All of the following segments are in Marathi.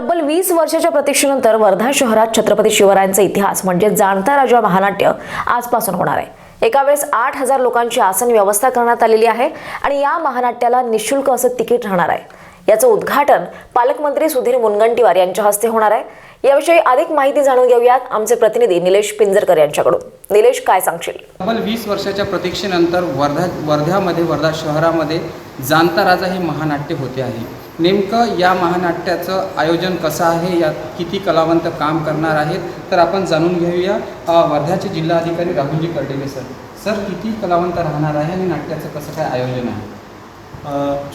तब्बल वीस वर्षाच्या प्रतीक्षेनंतर वर्धा शहरात छत्रपती शिवरायांचा इतिहास म्हणजे जाणता राजा महानाट्य आजपासून होणार आहे. एका वेळेस आठ हजार लोकांची आसन व्यवस्था करण्यात आलेली आहे आणि या महानाट्याला निशुल्क असं तिकीट राहणार आहे. याचं उद्घाटन पालकमंत्री सुधीर मुनगंटीवार यांच्या हस्ते होणार आहे. याविषयी अधिक माहिती जाणून घेऊयात आमचे प्रतिनिधी निलेश पिंजरकर यांच्याकडून. निलेश काय सांगशील? तब्बल वीस वर्षाच्या प्रतीक्षेनंतर वर्धा वर्ध्यामध्ये वर्धा शहरामध्ये जाणता राजा हे महानाट्य होते आहे. नेमकं या महानाट्याचं आयोजन कसं आहे? यात किती कलावंत काम करणार आहेत? तर आपण जाणून घेऊया. वर्ध्याचे जिल्हाधिकारी राहुलजी कर्डेले सर. सर किती कलावंत राहणार आहे आणि नाट्याचं कसं काय आयोजन आहे?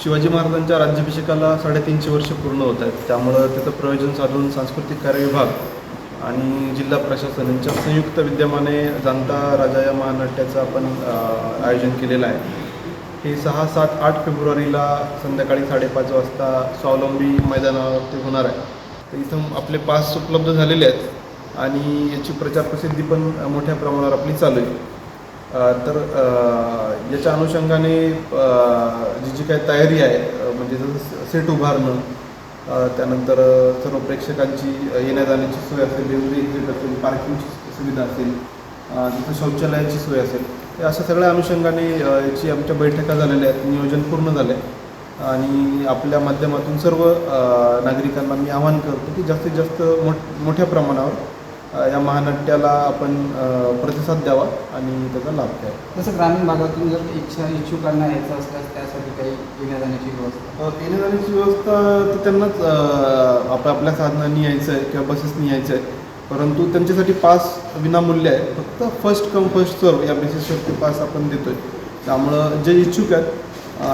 शिवाजी महाराजांच्या राज्याभिषेकाला साडेतीनशे वर्ष पूर्ण होत आहेत. त्यामुळं त्याचं प्रयोजन साधून सांस्कृतिक कार्य विभाग आणि जिल्हा प्रशासन यांच्या संयुक्त विद्यमाने जाणता राजा या महानाट्याचं आपण आयोजन केलेलं आहे. हे सहा सात आठ फेब्रुवारीला संध्याकाळी साडेपाच वाजता स्वावलंबी मैदानावरती होणार आहे. तर इथं आपले पास उपलब्ध झालेले आहेत आणि याची प्रचार प्रसिद्धी पण मोठ्या प्रमाणावर आपली चालू आहे. तर याच्या अनुषंगाने जी जी काही तयारी आहे म्हणजे जसं सेट उभारणं त्यानंतर सर्व प्रेक्षकांची येण्या जाण्याची सोय असेल रेल्वे एक्झिट असेल पार्किंगची सुविधा असेल तिथं शौचालयाची सोय असेल. अशा सगळ्या अनुषंगाने याची आमच्या बैठका झालेल्या आहेत नियोजन पूर्ण झालं आहे आणि आपल्या माध्यमातून सर्व नागरिकांना मी आवाहन करतो की जास्तीत जास्त मोठ मोठ्या प्रमाणावर या महानाट्याला आपण प्रतिसाद द्यावा आणि त्याचा लाभ घ्यावा. जसं ग्रामीण भागातून जर इच्छा इच्छुकांना यायचं असल्यास त्यासाठी काही येण्या जाण्याची व्यवस्था? अ, येण्याजाण्याची व्यवस्था तर त्यांनाच अ, आप आपल्या साधनांनी यायचं आहे किंवा बसेसनी यायचं आहे परंतु त्यांच्यासाठी पास विनामूल्य आहे. फक्त फर्स्ट कम फर्स्ट सर्व या बेसिसवरती पास आपण देतो आहे त्यामुळं जे इच्छुक आहेत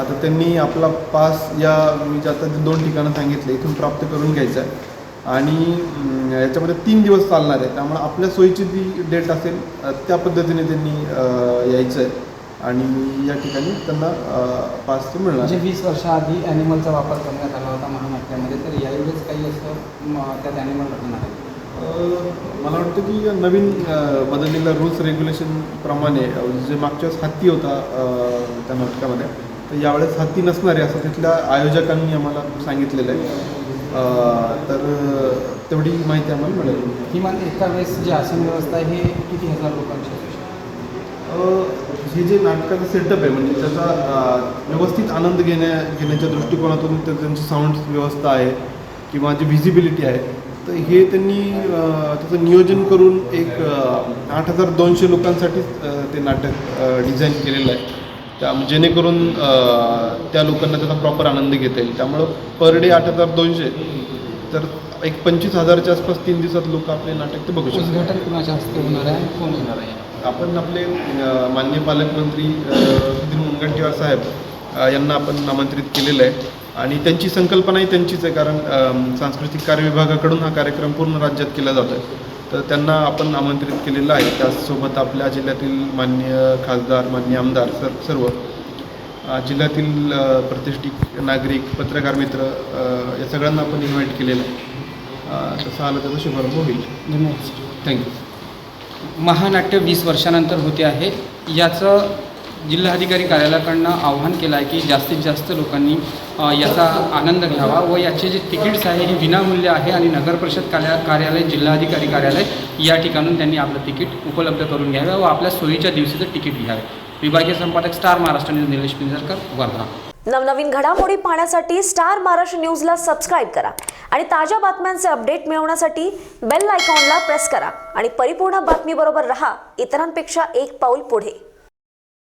तर त्यांनी आपला पास या मी जे आता दोन ठिकाणं सांगितले इथून प्राप्त करून घ्यायचा आहे. आणि याच्यामध्ये तीन दिवस चालणार आहे. त्यामुळे आपल्या सोयीची जी डेट असेल त्या पद्धतीने त्यांनी यायचं आहे. आणि या ठिकाणी त्यांना पास ते मिळणार म्हणजे. वीस वर्षाआधी ॲनिमलचा वापर करण्यात आला होता महानाट्यामध्ये तर यावेळेस काही असं त्यात ॲनिमल राहणार आहे. मला वाटतं की या नवीन बदललेल्या रूल्स रेग्युलेशन प्रमाणे जे मागच्या वेळेस हत्ती होता त्या नाटकामध्ये तर यावेळेस हत्ती नसणार आहे असं तिथल्या आयोजकांनी आम्हाला सांगितलेलं आहे. तर तेवढी माहिती आम्हाला मिळेल. किमान एका वेळेस जी आसन व्यवस्था आहे हे किती हजार लोकांची हे जे नाटकाचं सेटअप आहे म्हणजे त्याचा व्यवस्थित आनंद घेण्या घेण्याच्या दृष्टिकोनातून त्यांची साऊंड व्यवस्था आहे किंवा जी व्हिजिबिलिटी आहे तर हे त्यांनी त्याचं नियोजन करून एक आठ हजार दोनशे लोकांसाठी ते नाटक डिझाईन केलेलं आहे. त्या जेणेकरून त्या लोकांना त्याचा प्रॉपर आनंद घेता येईल. त्यामुळं पर डे आठ हजार दोनशे. तर एक पंचवीस हजारच्या आसपास तीन दिवसात लोक आपले नाटक ते बघू शकतात. कुणाच्या हस्ते होणार आहे? कोण येणार आहे? आपण आपले अ, माननीय पालकमंत्री सुधीर मुनगंटीवार साहेब यांना आपण आमंत्रित केलेलं आहे. आणि त्यांची संकल्पनाही त्यांचीच आहे कारण सांस्कृतिक कार्य विभागाकडून हा कार्यक्रम पूर्ण राज्यात केला जातो आहे तर त्यांना आपण आमंत्रित केलेलं आहे. त्याचसोबत आपल्या जिल्ह्यातील मान्य खासदार मान्य आमदार सर सर्व जिल्ह्यातील प्रतिष्ठित नागरिक पत्रकार मित्र या सगळ्यांना आपण इन्व्हाइट केलेलं आहे. तसं आलं त्याचा शुभारंभ होईल. धन्यवाद. थँक्यू महानाट्य वीस वर्षानंतर होते आहे. याचं जिल्हाधिकारी कार्यालयाकडनं आव्हान केलं आहे की जास्तीत जास्त लोकांनी याचा आनंद घ्यावा व याचे जे तिकीट्स आहे हे विनामूल्य आहे आणि नगर परिषद कार्या कार्यालय जिल्हाधिकारी कार्यालय या ठिकाणून त्यांनी आपलं तिकीट उपलब्ध करून घ्यावे व आपल्या सोयीच्या दिवशीचं तिकीट घ्यावे. विभागीय संपादक स्टार महाराष्ट्र न्यूज निलेश पिंजरकर वर्धा. नवनवीन घडामोडी पाहण्यासाठी स्टार महाराष्ट्र न्यूजला सबस्क्राईब करा आणि ताज्या बातम्यांचे अपडेट मिळवण्यासाठी बेल आयकॉनला प्रेस करा आणि परिपूर्ण बातमीबरोबर रहा. इतरांपेक्षा एक पाऊल पुढे.